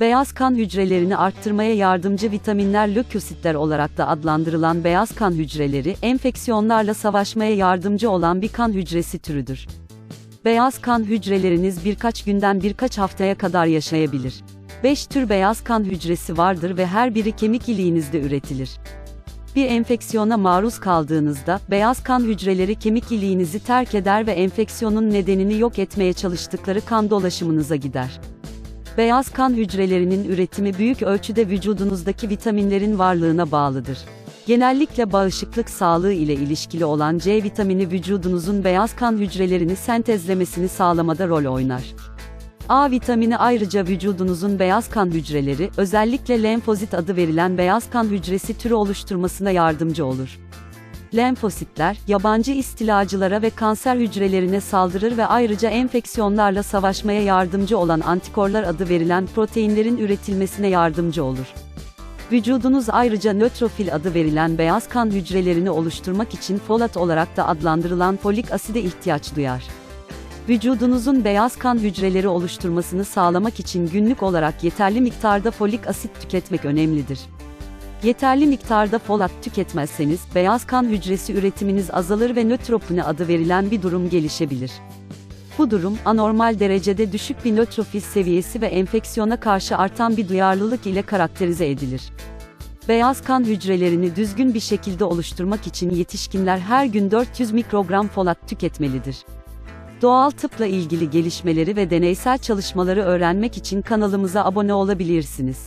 Beyaz kan hücrelerini arttırmaya yardımcı vitaminler lökositler olarak da adlandırılan beyaz kan hücreleri, enfeksiyonlarla savaşmaya yardımcı olan bir kan hücresi türüdür. Beyaz kan hücreleriniz birkaç günden birkaç haftaya kadar yaşayabilir. 5 tür beyaz kan hücresi vardır ve her biri kemik iliğinizde üretilir. Bir enfeksiyona maruz kaldığınızda, beyaz kan hücreleri kemik iliğinizi terk eder ve enfeksiyonun nedenini yok etmeye çalıştıkları kan dolaşımınıza gider. Beyaz kan hücrelerinin üretimi büyük ölçüde vücudunuzdaki vitaminlerin varlığına bağlıdır. Genellikle bağışıklık sağlığı ile ilişkili olan C vitamini vücudunuzun beyaz kan hücrelerini sentezlemesini sağlamada rol oynar. A vitamini ayrıca vücudunuzun beyaz kan hücreleri, özellikle lenfozit adı verilen beyaz kan hücresi türü oluşturmasına yardımcı olur. Lenfositler, yabancı istilacılara ve kanser hücrelerine saldırır ve ayrıca enfeksiyonlarla savaşmaya yardımcı olan antikorlar adı verilen proteinlerin üretilmesine yardımcı olur. Vücudunuz ayrıca nötrofil adı verilen beyaz kan hücrelerini oluşturmak için folat olarak da adlandırılan folik aside ihtiyaç duyar. Vücudunuzun beyaz kan hücreleri oluşturmasını sağlamak için günlük olarak yeterli miktarda folik asit tüketmek önemlidir. Yeterli miktarda folat tüketmezseniz, beyaz kan hücresi üretiminiz azalır ve nötropeni adı verilen bir durum gelişebilir. Bu durum, anormal derecede düşük bir nötrofil seviyesi ve enfeksiyona karşı artan bir duyarlılık ile karakterize edilir. Beyaz kan hücrelerini düzgün bir şekilde oluşturmak için yetişkinler her gün 400 mikrogram folat tüketmelidir. Doğal tıpla ilgili gelişmeleri ve deneysel çalışmaları öğrenmek için kanalımıza abone olabilirsiniz.